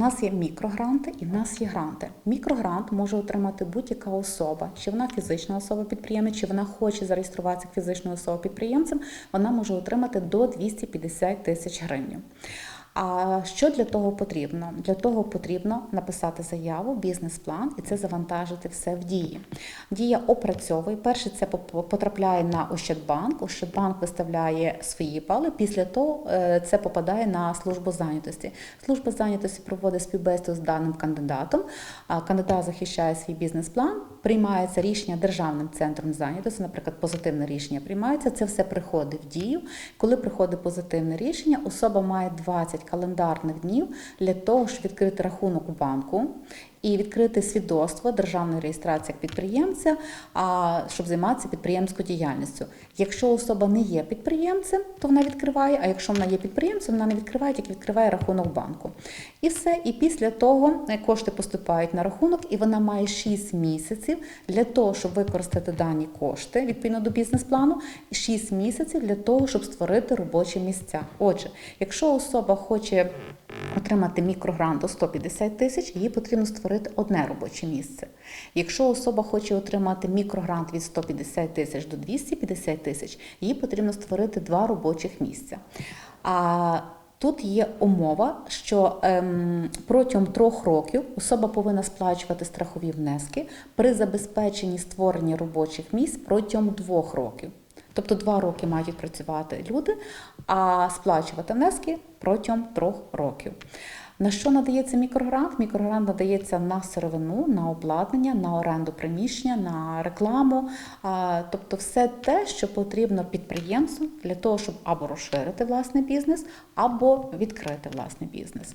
нас є мікрогранти і в нас є гранти. Мікрогрант може отримати будь-яка особа, чи вона фізична особа підприємець, чи вона хоче зареєструватися фізичною особою підприємцем, вона може отримати до 250 тисяч гривень. А що для того потрібно? Для того потрібно написати заяву, бізнес-план і це завантажити все в дії. Дія опрацьовує. Перше це потрапляє на Ощадбанк. Ощадбанк виставляє свої бали. Після того е, це попадає на службу зайнятості. Служба зайнятості проводить співбесіду з даним кандидатом. Кандидат захищає свій бізнес-план, приймається рішення державним центром зайнятості, наприклад, позитивне рішення приймається. Це все приходить в дію. Коли приходить позитивне рішення, особа має 20 календарних днів для того, щоб відкрити рахунок у банку і відкрити свідоцтво державної реєстрації як підприємця, щоб займатися підприємською діяльністю. Якщо особа не є підприємцем, то вона відкриває. А якщо вона є підприємцем, вона не відкриває, тільки відкриває рахунок банку. І все. І після того е, кошти поступають на рахунок, і вона має 6 місяців для того, щоб використати дані кошти відповідно до бізнес-плану, і 6 місяців для того, щоб створити робочі місця. Отже, якщо особа хоче отримати мікрогрант до 150 тисяч, їй потрібно створити одне робоче місце. Якщо особа хоче отримати мікрогрант від 150 тисяч до 250 тисяч, їй потрібно створити два робочих місця. А Тут є умова, що ем, протягом трьох років особа повинна сплачувати страхові внески при забезпеченні створення робочих місць протягом двох років. Тобто два роки мають працювати люди, а сплачувати внески протягом трьох років. На що надається мікрогрант? Мікрогрант надається на сировину, на обладнання, на оренду приміщення, на рекламу, тобто все те, що потрібно підприємцю для того, щоб або розширити власний бізнес, або відкрити власний бізнес.